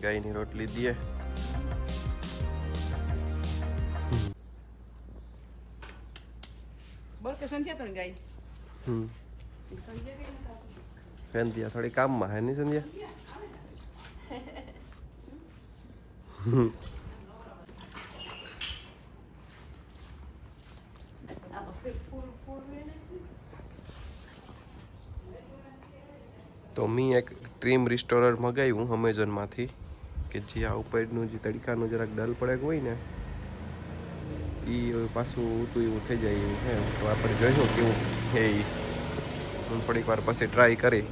ગાયની રોટલી દઈએ. બોલ કે સંજય ગાય? હમ. સંજય કઈ સંધ્યા થોડી કામમાં હે નહીં સંધ્યા? ને તો મેં એક ટ્રીમ રિસ્ટોરર મગાવ્યું અમેઝોનમાંથી કે જે આ ઉપરનું જે તડકાનું જરાક ડલ પડેક હોય ને એ પાછું ઊતું એવું થઈ જાય એવું છે. તો આપણે જોઈશું કેવું છે એ હું થોડીક વાર પછી ટ્રાય કરી.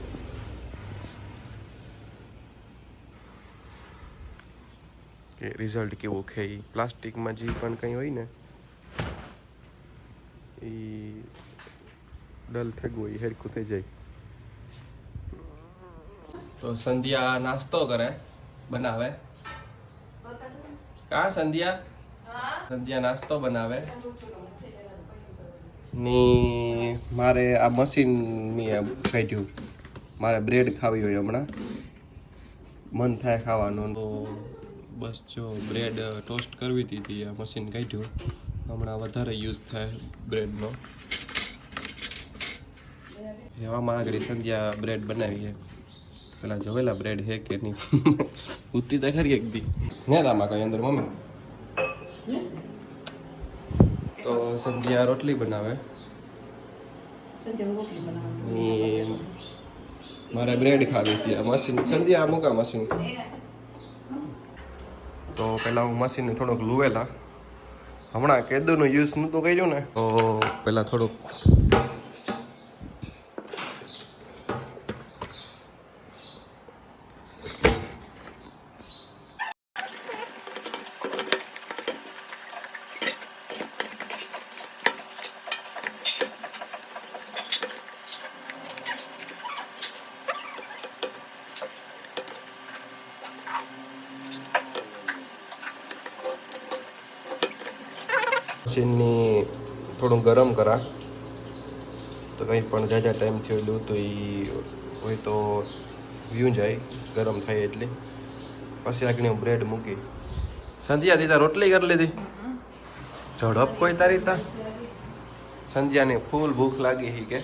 કે રિઝલ્ટ કેવું છે એ પ્લાસ્ટિકમાં જે પણ કંઈ હોય ને એ ડલ થઈ ગયું હોય હેરખું થઈ જાય. તો સંધ્યા નાસ્તો કરે. બનાવે? કા સંધ્યા? સંધ્યા નાસ્તો બનાવે. ની મારે આ મશીનની કાઢ્યું મારે બ્રેડ ખાવી હોય હમણાં. મન થાય ખાવાનું. તો બસ જો બ્રેડ ટોસ્ટ કરવી હતી આ મશીન કાઢ્યું. હમણાં વધારે યુઝ થાય બ્રેડનો એવામાં આગળ સંધ્યા બ્રેડ બનાવી છે. પેલા જોવેલા બ્રેડ હે કે નહીં? ઉતી તો ખરી એક દી. ને તામાં કઈ અંદર મમ્મી? તો સંધ્યા રોટલી બનાવે. મારે બ્રેડ ખાવી હતી મશીન સંધ્યા આ મૂકા મશીન તો પેલા હું મશીન થોડોક લુવેલા. હમણાં કેદુનું યુઝ નહોતું કર્યું ને? તો પેલા થોડુંક મશીનની થોડું ગરમ કરા. તો કંઈ પણ જાજા ટાઈમ થયો દઉં તો એ હોય તો વ્યૂ જાય, ગરમ થાય એટલે. પછી આગળ હું બ્રેડ મૂકી. સંધ્યા દીધા, રોટલી કરી લીધી. ઝડપ કોઈ તારી તા? સંધ્યાને ફૂલ ભૂખ લાગી હી કે.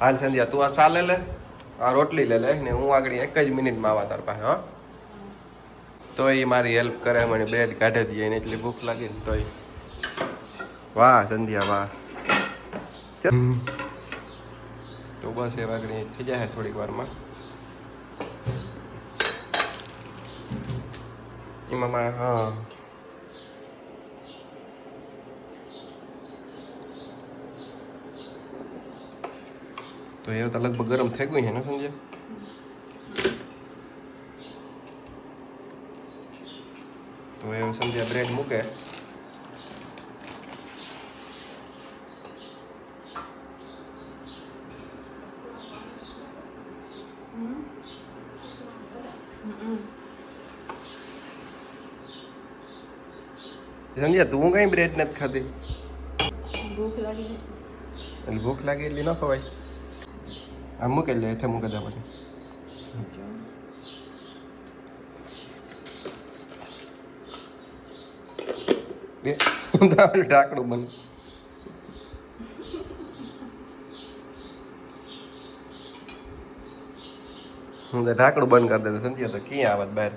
હાલ સંધ્યા, તું આ ચાલે લે, આ રોટલી લે લે ને હું આગળ એક જ મિનિટમાં આવા તાર પાસે, હા. તો એ મારી હેલ્પ કરે, મને બ્રેડ કાઢી દઈએ એને એટલી ભૂખ લાગી ને તોય. વાહ સંધ્યા વાહ. તો બસ એ વાગણી થઈ જાય થોડીક વારમાં. એમાં મારે હા. તો એ તો લગભગ ગરમ થઈ ગયું છે ને સંજય તો એ સંજય બ્રેડ મૂકે. સંજય તું કઈ બ્રેડ નથી ખાતી ભૂખ લાગી એટલે ભૂખ લાગે એટલી ન ખવાય? આમ મૂકે લે હેઠે મૂકે દા પછી. ઢાકણું બંધ હું તો ઢાકણું બંધ કરી દેતો સંજય તો ક્યાં આવત બહાર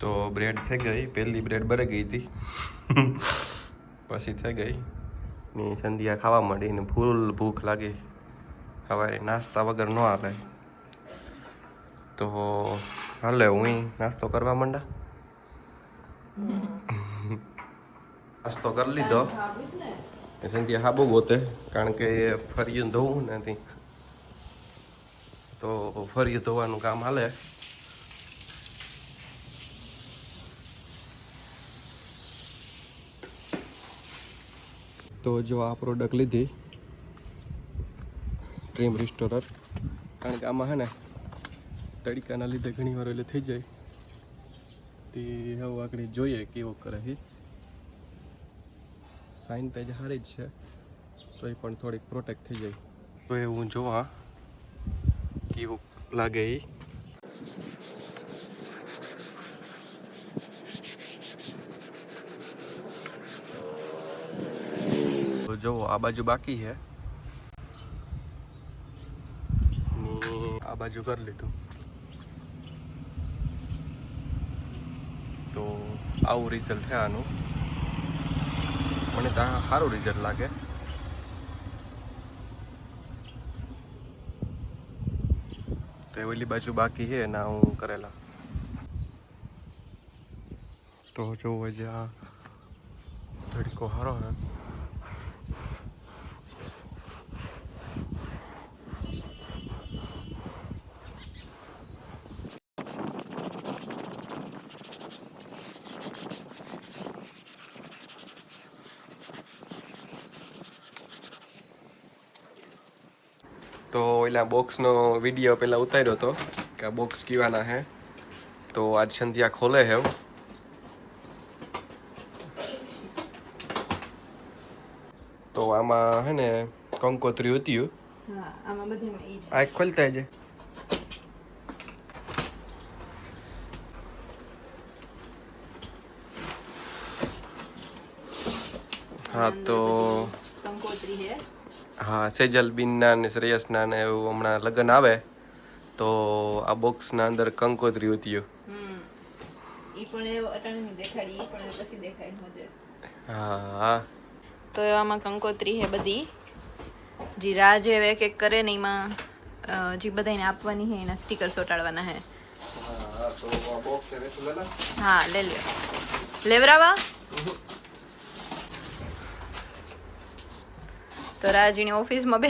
તો બ્રેડ થઈ ગઈ. પહેલી બ્રેડ બરી ગઈ હતી. પછી થઈ ગઈ. ને સંધ્યા ખાવા માંડી ને ફૂલ ભૂખ લાગી. હવે નાસ્તા વગર ન આવે. તો હાલે હું નાસ્તો કરવા માંડા? નાસ્તો કરી લીધો. સંધ્યા હાબુ ગોતે, કારણ કે એ ફરિયું ધોવું નથી તો ફરિયું ધોવાનું કામ હાલે. તો જો આ પ્રોડક્ટ લીધી ડ્રીમ રિસ્ટોરર કારણ કે આમાં હે ને, તડકાના લીધે ઘણી વાર એટલે થઈ જાય. તે હવે આગળ જોઈએ કેવો કરે છે સાઈન પેજ સારી જ છે તો એ પણ થોડીક પ્રોટેક્ટ થઈ જાય. તો એ હું જોવા કેવું લાગે એ તો જો આ બાજુ બાકી છે. આ બાજુ કરી લીધું. તો આવું રિઝલ્ટ છે આનું. મને ત્યાં સારું રિઝલ્ટ લાગે. તો ઓલી બાજુ બાકી છે, એના હું કરેલા. તો જો હજી આ તડકો સારો હે તો ઓલા બોક્સનો વીડિયો પહેલાં ઉતાર્યો હતો કે આ બોક્સ કીવાના હે. તો આજ સંધ્યા ખોલે હે તો આમાં હે ને કંકોત્રી હતી હા. આ ખોલતા છે હા તો કંકોત્રી છે હા સેજલ બિનના ને શ્રેયસના ને એવું હમણાં લગ્ન આવે તો આ બોક્સના અંદર કંકોત્રી હતી હમ. ઈ પણ એવો અટાણે દેખાડી પણ પછી દેખાડી મજે હા હા. તો એવામાં કંકોત્રી છે બધી. જી રાહ જે એક એક કરે ને એમાં જે બધાને આપવાની હે એના સ્ટીકર સોટાડવાના છે હા તો આ બોક્સ છે રેતું હા લે લ્યો લેવરાવા? તો રાજીને ઓફિસમાં બે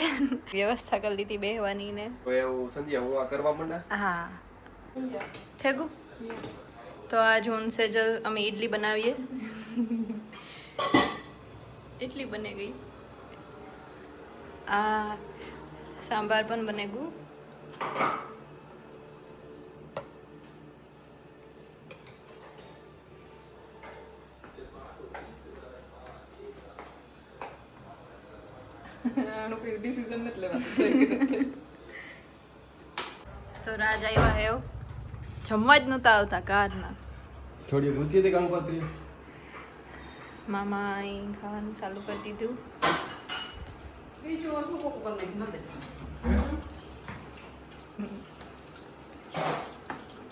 વ્યવસ્થા કરી લીધી બેહવાની ને એવું સંધ્યા હું આ કરવા માંડા હા. થેગું તો આજ હું સેજલ અમે ઈડલી બનાવીએ. ઇડલી બને ગઈ. આ સાંભાર પણ બને ગયું. આનું કોઈ ડિસિઝન નથી લેવાનું. તો રાજ આવ્યા હે જમવા જ નતા આવતા કારના. થોડી ભૂતી હતી કંકોત્રી મામા અહીં ખાવાનું ચાલુ કરી દીધું.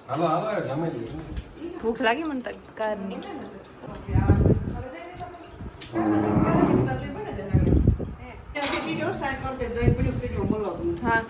હાલો હાલો જમે ભૂખ લાગી મને તો કારની. હા.